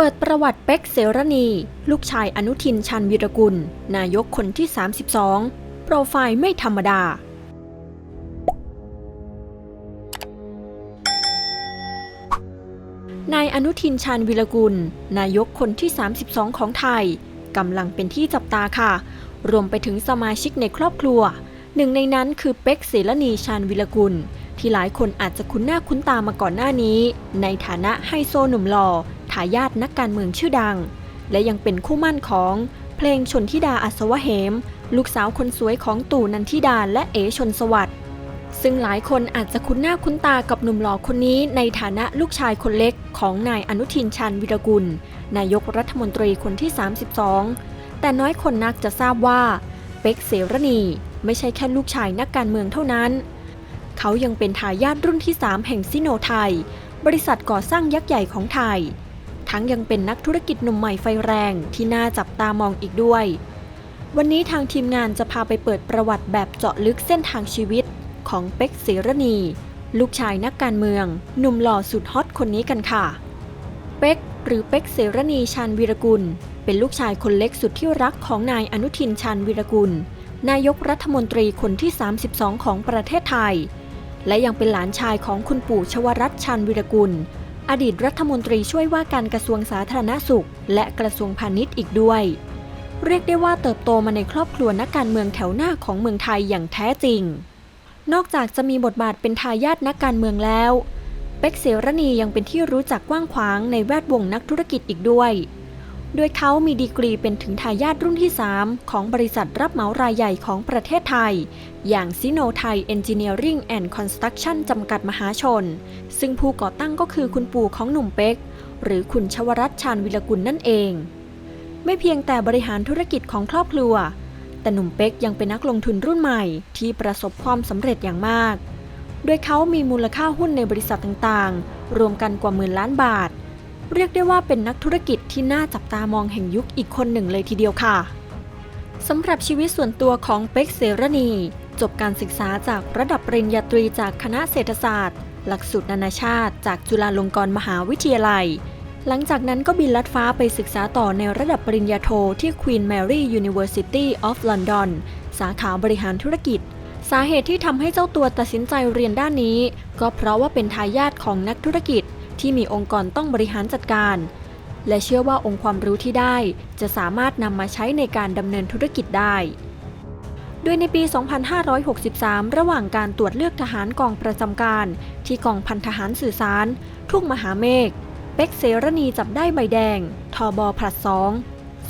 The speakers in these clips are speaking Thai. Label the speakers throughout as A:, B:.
A: เปิดประวัติเป็กเสรณี ลูกชายอนุทินชันวีรกุล นายกคนที่ 32 โปรไฟล์ไม่ธรรมดา นายอนุทินชาญวิรกุล นายกคนที่ 32 ของไทยกำลังเป็นที่จับตาค่ะ รวมไปถึงสมาชิกในครอบครัว หนึ่งในนั้นคือเป็กเสรณีชาญวิรกุล ที่หลายคนอาจจะคุ้นหน้าคุ้นตามาก่อนหน้านี้ ในฐานะไฮโซหนุ่มหล่อ ทายาทนักการเมืองชื่อดัง และยังเป็นคู่มั่นของเพลงชนทิดาอัศวะเหม ลูกสาวคนสวยของตู่นันทิดาและเอชนสวัสดิ์ซึ่งหลายคนอาจจะคุ้นหน้าคุ้นตากับหนุ่มหล่อคนนี้ในฐานะลูกชายคนเล็กของนายอนุทินชาญวิรกุล นายกรัฐมนตรีคนที่ 32 แต่น้อยคนนักจะทราบว่า เป็กเสรณี ไม่ใช่แค่ลูกชายนักการเมืองเท่านั้น เขายังเป็นทายาทรุ่นที่ 3 แห่งซิโนไทย บริษัทก่อสร้างยักษ์ใหญ่ของไทย ทั้งยังเป็นนักธุรกิจหนุ่มใหม่ไฟแรงที่น่าจับตามองอีกด้วย วันนี้ทางทีมงานจะพาไปเปิดประวัติแบบเจาะลึกเส้นทางชีวิตของเป็กเสรณี ลูกชายนักการเมือง หนุ่มหล่อสุดฮอตคนนี้กันค่ะ เป็กหรือเป็กเสรณีชาญวีรกุล เป็นลูกชายคนเล็กสุดที่รักของนายอนุทินชาญวีรกุล นายกรัฐมนตรีคนที่ 32 ของประเทศไทย และยังเป็นหลานชายของคุณปู่ชวรัตน์ชาญวีรกุล อดีตรัฐมนตรีช่วยว่าการกระทรวงสาธารณสุข และกระทรวงพาณิชย์อีกด้วย เรียกได้ว่าเติบโตมาในครอบครัวนักการเมืองแถวหน้าของเมืองไทยอย่างแท้จริง นอกจากจะมีบทบาทเป็นทายาทนักการเมืองแล้วเป็กเสรณียังเป็นที่รู้จักกว้างขวางในแวดวงนักธุรกิจอีกด้วย โดยเขามีดีกรีเป็นถึงทายาทรุ่นที่ 3 ของบริษัทรับเหมารายใหญ่ของประเทศไทย อย่างซิโนไทยเอนจิเนียริงแอนด์คอนสตรักชั่นจำกัดมหาชน ซึ่งผู้ก่อตั้งก็คือคุณปู่ของหนุ่มเป็ก หรือคุณชวรัตชาญวิรกุลนั่นเอง ไม่เพียงแต่บริหารธุรกิจของครอบครัว แต่หนุ่มเป็กยังเป็นนักลงทุนรุ่นใหม่ที่ประสบความสำเร็จอย่างมาก โดยเขามีมูลค่าหุ้นในบริษัทต่างๆ รวมกันกว่าหมื่นล้านบาท เรียกได้ว่าเป็นนักธุรกิจที่น่าจับตามองแห่งยุคอีกคนหนึ่งเลยทีเดียวค่ะสำหรับชีวิตส่วนตัวของเป็กเสรณี จบการศึกษาจากระดับปริญญาตรีจากคณะเศรษฐศาสตร์ หลักสูตรนานาชาติ จากจุฬาลงกรณ์มหาวิทยาลัย หลังจากนั้นก็บินลัดฟ้าไปศึกษาต่อในระดับปริญญาโทที่ Queen Mary University of London สาขาบริหารธุรกิจ สาเหตุที่ทำให้เจ้าตัวตัดสินใจเรียนด้านนี้ ก็เพราะว่าเป็นทายาทของนักธุรกิจ ที่มีองค์กรต้องบริหารจัดการ และเชื่อว่าองค์ความรู้ที่ได้จะสามารถนำมาใช้ในการดำเนินธุรกิจได้ โดยในปี 2563 ระหว่างการตรวจเลือกทหารกองประจำการ ที่กองพันทหารสื่อสาร ทุ่งมหาเมฆเป็กเสรณีจับได้ใบแดง ทอบอผลัดสอง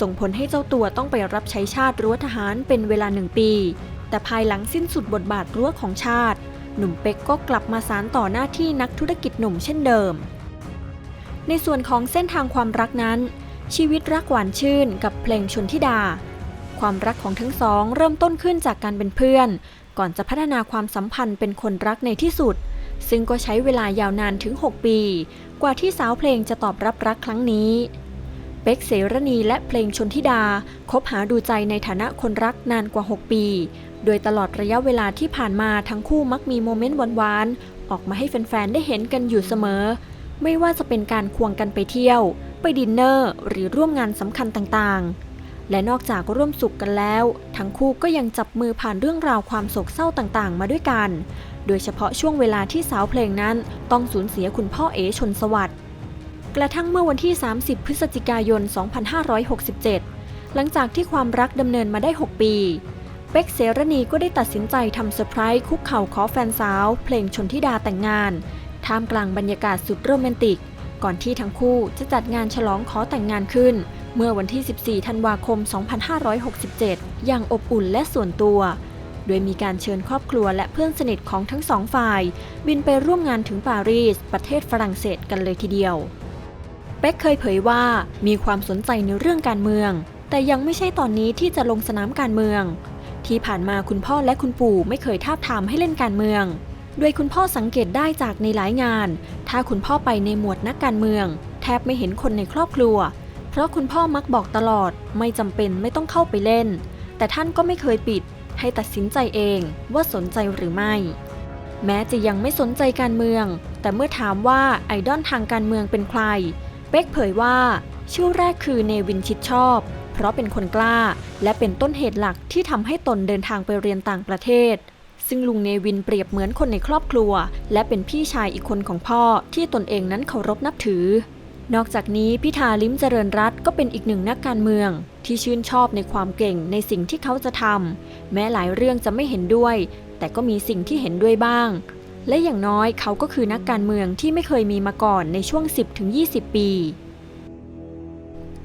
A: ส่งผลให้เจ้าตัวต้องไปรับใช้ชาติรั้วทหารเป็นเวลาหนึ่งปี แต่ภายหลังสิ้นสุดบทบาทรั้วของชาติ หนุ่มเป็กก็กลับมาสารต่อหน้าที่นักธุรกิจหนุ่มเช่นเดิม ในส่วนของเส้นทางความรักนั้น ชีวิตรักหวานชื่นกับเพลงชนทิดา ความรักของทั้งสองเริ่มต้นขึ้นจากการเป็นเพื่อน ก่อนจะพัฒนาความสัมพันธ์เป็นคนรักในที่สุด ซึ่งก็ใช้เวลายาวนานถึง 6 ปี กว่าที่สาวเพลงจะตอบรับรักครั้งนี้เป็กเสรณีและเพลงชนทิดาคบหาดูใจในฐานะคนรักนานกว่า 6 ปี โดยตลอดระยะเวลาที่ผ่านมาทั้งคู่มักมีโมเมนต์หวานๆออกมาให้แฟนๆได้เห็นกันอยู่เสมอ ไม่ว่าจะเป็นการควงกันไปเที่ยว ไปดินเนอร์ หรือร่วมงานสำคัญต่างๆ และนอกจากร่วมสุขกันแล้ว ทั้งคู่ก็ยังจับมือผ่านเรื่องราวความโศกเศร้าต่างๆ มาด้วยกัน โดยเฉพาะช่วงเวลาที่สาวเพลงนั้นต้องสูญเสียคุณพ่อเอชนสวัสดิ์กระทั่งเมื่อวันที่ 30 พฤศจิกายน 2567 หลังจากที่ความรักดำเนินมาได้ 6 ปีเป็กเสรณีก็ได้ตัดสินใจทำเซอร์ไพรส์คุกเข่าขอแฟนสาว เพลงชนทิดาแต่งงาน ท่ามกลางบรรยากาศสุดโรแมนติก ก่อนที่ทั้งคู่จะจัดงานฉลองขอแต่งงานขึ้น เมื่อวันที่ 14 ธันวาคม 2567 อย่างอบอุ่นและส่วนตัว โดยมีการเชิญครอบครัวและเพื่อนสนิทของทั้งสองฝ่าย บินไปร่วมงานถึงปารีส ประเทศฝรั่งเศสกันเลยทีเดียว เป็กเคยเผยว่ามีความสนใจในเรื่องการเมือง แต่ยังไม่ใช่ตอนนี้ที่จะลงสนามการเมือง ที่ผ่านมาคุณพ่อและคุณปู่ไม่เคยทาบทามให้เล่นการเมือง โดยคุณพ่อสังเกตได้จากในหลายงาน ถ้าคุณพ่อไปในหมวดนักการเมือง แทบไม่เห็นคนในครอบครัว เพราะคุณพ่อมักบอกตลอด ไม่จำเป็นไม่ต้องเข้าไปเล่น แต่ท่านก็ไม่เคยปิด ให้ตัดสินใจเองว่าสนใจหรือไม่ แม้จะยังไม่สนใจการเมือง แต่เมื่อถามว่าไอดอลทางการเมืองเป็นใคร เป็กเผยว่า ชื่อแรกคือเนวินชิดชอบ เพราะเป็นคนกล้า และเป็นต้นเหตุหลักที่ทำให้ตนเดินทางไปเรียนต่างประเทศ ซึ่งลุงเนวินเปรียบเหมือนคนในครอบครัว และเป็นพี่ชายอีกคนของพ่อที่ตนเองนั้นเคารพนับถือ นอกจากนี้พิธาลิ้มเจริญรัตก็เป็นอีกหนึ่งนักการเมือง ที่ชื่นชอบในความเก่งในสิ่งที่เขาจะทำแม้หลายเรื่องจะไม่เห็นด้วย แต่ก็มีสิ่งที่เห็นด้วยบ้าง และอย่างน้อยเขาก็คือนักการเมืองที่ไม่เคยมีมาก่อนในช่วง 10-20 ปี